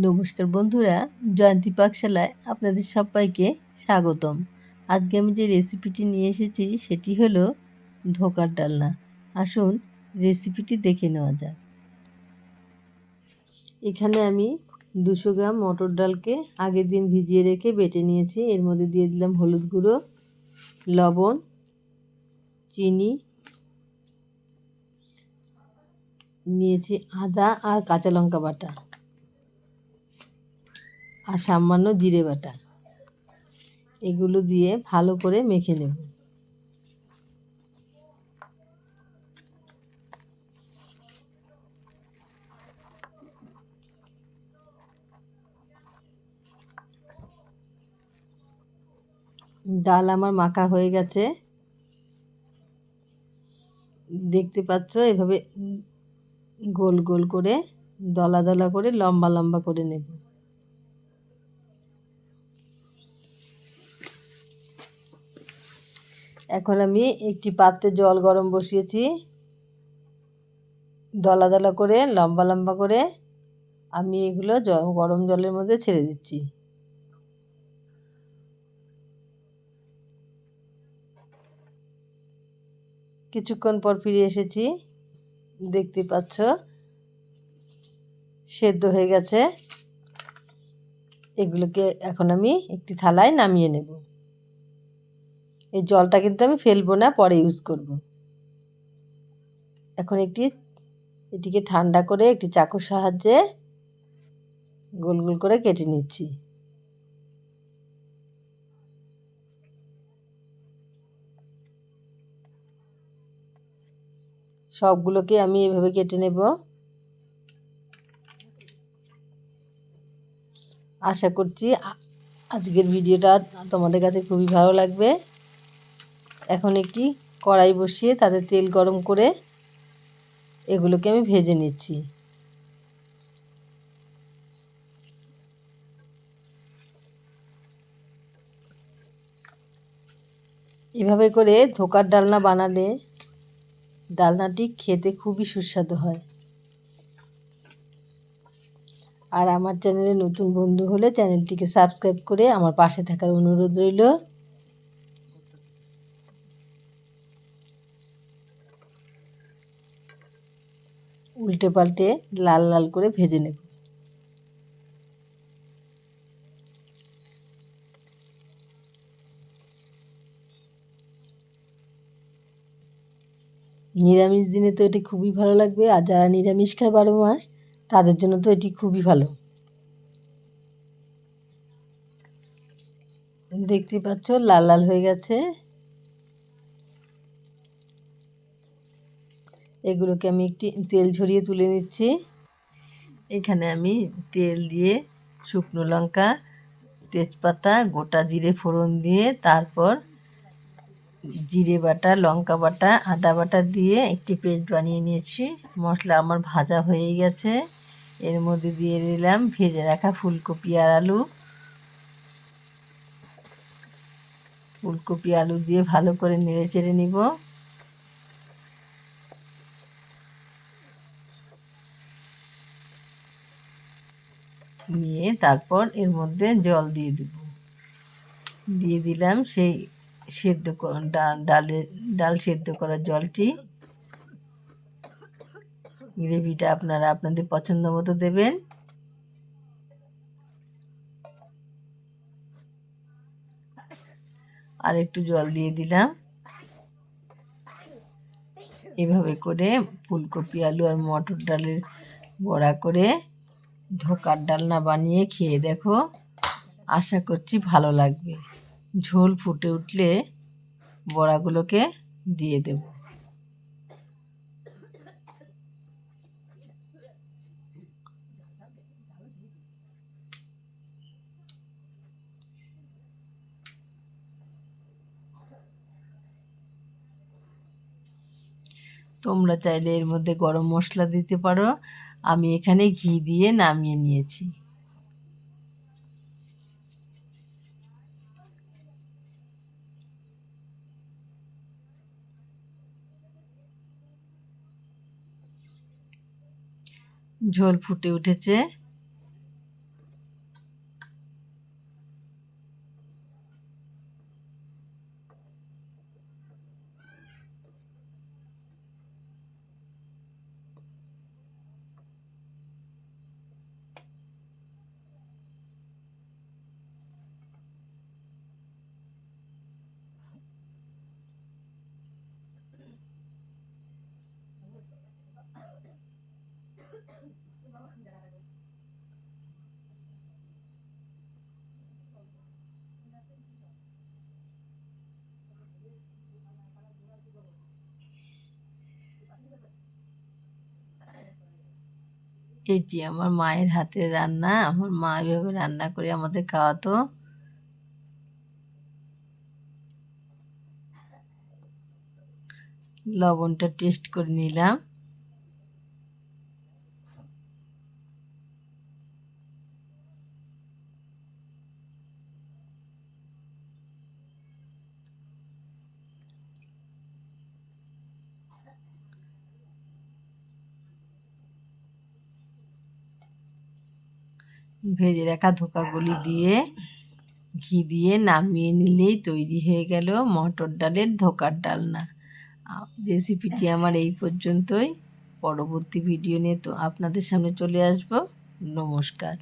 নমস্কার বন্ধুরা, জয়ন্তী পাকশালায় আপনাদের সবাইকে স্বাগতম। আজকে আমি যে রেসিপিটি নিয়ে এসেছি, সেটি হলো ধোকার ডালনা। আসুন রেসিপিটি দেখে নেওয়া যাক। এখানে আমি দুশো গ্রাম মটর ডালকে আগের দিন ভিজিয়ে রেখে বেটে নিয়েছি। এর মধ্যে দিয়ে দিলাম হলুদ গুঁড়ো, লবণ, চিনি, নিয়েছি আদা আর কাঁচা লঙ্কা বাটা। আর সামান্য জিরে বাটা। এগুলো দিয়ে ভালো করে মেখে নেব। ডাল আমার মাখা হয়ে গেছে। দেখতে পাচ্ছ এভাবে গোল গোল করে, দলা দলা করে, লম্বা লম্বা করে নেব। এখন আমি একটি পাত্রে জল গরম বসিয়েছি। দলা দলা করে, লম্বা লম্বা করে আমি এগুলো গরম জলের মধ্যে ছেড়ে দিচ্ছি। কিছুক্ষণ পর ফিরে এসেছি। দেখতে পাচ্ছ, সেদ্ধ হয়ে গেছে। এগুলোকে এখন আমি একটি থালায় নামিয়ে নেব। এই জলটা কিন্তু আমি ফেলব না, পরে ইউজ করব। এখন একটি, এটিকে ঠান্ডা করে একটি চাকুর সাহায্যে গোল গোল করে কেটে নিচ্ছি। সবগুলোকে আমি এভাবে কেটে নেব। আশা করছি আজকের ভিডিওটা তোমাদের কাছে খুবই ভালো লাগবে। এখন একটি কড়াই বসিয়ে তাতে তেল গরম করে এগুলোকে আমি ভেজে নিচ্ছি। এভাবে করে ধোকার ডালনা বানালে ডালনাটি খেতে খুবই সুস্বাদু হয়। আর আমার চ্যানেলে নতুন বন্ধু হলে চ্যানেলটিকে সাবস্ক্রাইব করে আমার পাশে থাকার অনুরোধ রইল। উল্টে পাল্টে লাল লাল করে ভেজে নেব। নিরামিষ দিনে তো এটি খুবই ভালো লাগবে, আর যারা নিরামিষ খায় বারো মাস, তাদের জন্য তো এটি খুবই ভালো। দেখতে পাচ্ছ, লাল লাল হয়ে গেছে। এগুলোকে আমি একটি তেল ঝরিয়ে তুলে নিচ্ছি। এখানে আমি তেল দিয়ে শুকনো লঙ্কা, তেজপাতা, গোটা জিরে ফোড়ন দিয়ে তারপর জিরে বাটা, লঙ্কা বাটা, আদা বাটা দিয়ে একটি পেস্ট বানিয়ে নিয়েছি। মশলা আমার ভাজা হয়ে গেছে। এর মধ্যে দিয়ে দিলাম ভেজে রাখা ফুলকপি আর আলু। ফুলকপি আলু দিয়ে ভালো করে নেড়ে চেড়ে নিব। নিয়ে তারপর এর মধ্যে জল দিয়ে দেব। দিয়ে দিলাম সেই সেদ্ধ ডাল ডাল সেদ্ধ করার জলটি। গ্রেভিটা আপনারা আপনাদের পছন্দ মতো দেবেন। আর একটু জল দিয়ে দিলাম। এভাবে করে ফুলকপি, আলু আর মটর ডালের বড়া করে ধোকার ডালনা বানিয়ে খেয়ে দেখো। আশা করছি ভালো লাগবে। ঝোল ফুটে উঠলে বড়াগুলোকে দিয়ে দেব। তোমরা চাইলে এর মধ্যে গরম মশলা দিতে পারো। আমি এখানে ঘি দিয়ে নামিয়ে নিয়েছি। ঝোল ফুটে উঠেছে। এটি আমার মায়ের হাতের রান্না। আমার মা এভাবে রান্না করে আমাদের খাওয়াতো। লবণটা টেস্ট করে নিলাম। ভেজে রাখা ধোকাগুলি দিয়ে ঘি দিয়ে নামিয়ে নিলেই তৈরি হয়ে গেল মটর ডালের ধোকার ডালনা। রেসিপিটি আমার এই পর্যন্তই। পরবর্তী ভিডিও নিয়ে তো আপনাদের সামনে চলে আসব। নমস্কার।